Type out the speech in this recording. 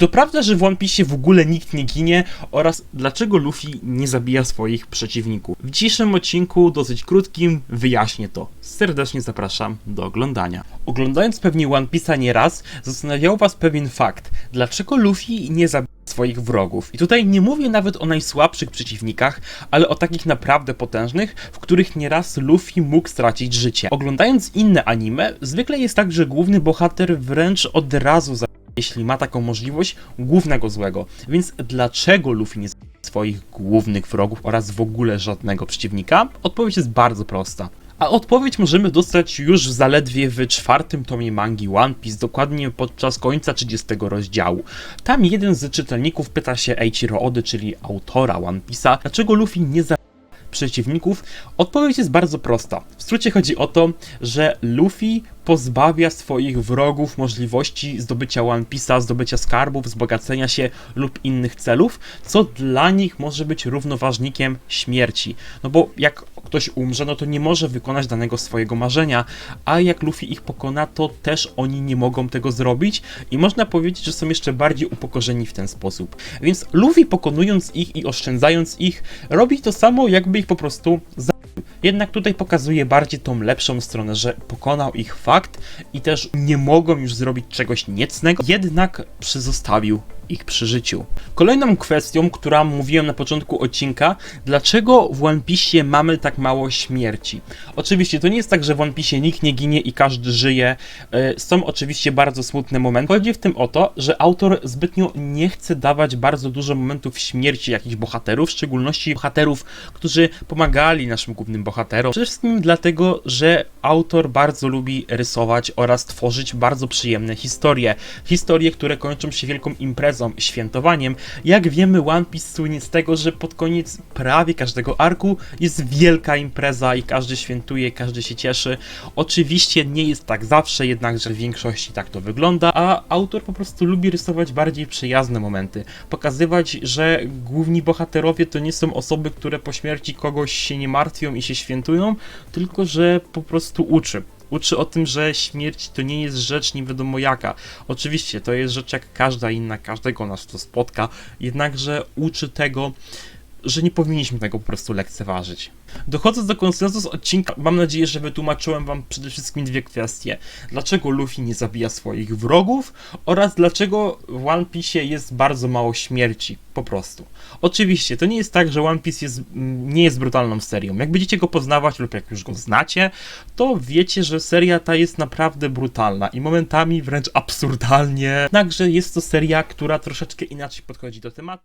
To prawda, że w One Piece w ogóle nikt nie ginie oraz dlaczego Luffy nie zabija swoich przeciwników? W dzisiejszym odcinku, dosyć krótkim, wyjaśnię to. Serdecznie zapraszam do oglądania. Oglądając pewnie One Piece'a nieraz, zastanawiał was pewien fakt. Dlaczego Luffy nie zabija swoich wrogów? I tutaj nie mówię nawet o najsłabszych przeciwnikach, ale o takich naprawdę potężnych, w których nieraz Luffy mógł stracić życie. Oglądając inne anime, zwykle jest tak, że główny bohater wręcz od razu zabija jeśli ma taką możliwość, głównego złego. Więc dlaczego Luffy nie swoich głównych wrogów oraz w ogóle żadnego przeciwnika? Odpowiedź jest bardzo prosta. A odpowiedź możemy dostać już zaledwie w czwartym tomie mangi One Piece, dokładnie podczas końca 30 rozdziału. Tam jeden z czytelników pyta się Eiichiro Ody, czyli autora One Piece'a, dlaczego Luffy nie zabija przeciwników? Odpowiedź jest bardzo prosta. Skrócie chodzi o to, że Luffy pozbawia swoich wrogów możliwości zdobycia One Piece'a, zdobycia skarbów, wzbogacenia się lub innych celów, co dla nich może być równoważnikiem śmierci. No bo jak ktoś umrze, no to nie może wykonać danego swojego marzenia, a jak Luffy ich pokona, to też oni nie mogą tego zrobić i można powiedzieć, że są jeszcze bardziej upokorzeni w ten sposób. Więc Luffy pokonując ich i oszczędzając ich, robi to samo, jakby ich po prostu zabił. Jednak tutaj pokazuje bardziej tą lepszą stronę, że pokonał ich fakt i też nie mogą już zrobić czegoś niecnego, jednak przyzostawił ich przy życiu. Kolejną kwestią, która mówiłem na początku odcinka, dlaczego w One Piece mamy tak mało śmierci. Oczywiście to nie jest tak, że w One Piece nikt nie ginie i każdy żyje. E, Są oczywiście bardzo smutne momenty. Chodzi w tym o to, że autor zbytnio nie chce dawać bardzo dużo momentów śmierci jakichś bohaterów, w szczególności bohaterów, którzy pomagali naszym głównym bohaterom. Przede wszystkim dlatego, że autor bardzo lubi rysować oraz tworzyć bardzo przyjemne historie. Historie, które kończą się wielką imprezą, świętowaniem. Jak wiemy, One Piece słynie z tego, że pod koniec prawie każdego arku jest wielka impreza i każdy świętuje, każdy się cieszy. Oczywiście nie jest tak zawsze, jednakże w większości tak to wygląda, a autor po prostu lubi rysować bardziej przyjazne momenty. Pokazywać, że główni bohaterowie to nie są osoby, które po śmierci kogoś się nie martwią i się świętują, tylko że po prostu uczy. Uczy o tym, że śmierć to nie jest rzecz nie wiadomo jaka. Oczywiście to jest rzecz jak każda inna, każdego nas to spotka, jednakże uczy tego, że nie powinniśmy tego po prostu lekceważyć. Dochodząc do konsensusu odcinka, mam nadzieję, że wytłumaczyłem Wam przede wszystkim dwie kwestie. Dlaczego Luffy nie zabija swoich wrogów oraz dlaczego w One Piece jest bardzo mało śmierci, po prostu. Oczywiście, to nie jest tak, że One Piece jest, mm, nie jest brutalną serią. Jak będziecie go poznawać lub jak już go znacie, to wiecie, że seria ta jest naprawdę brutalna i momentami wręcz absurdalnie. Jednakże jest to seria, która troszeczkę inaczej podchodzi do tematu.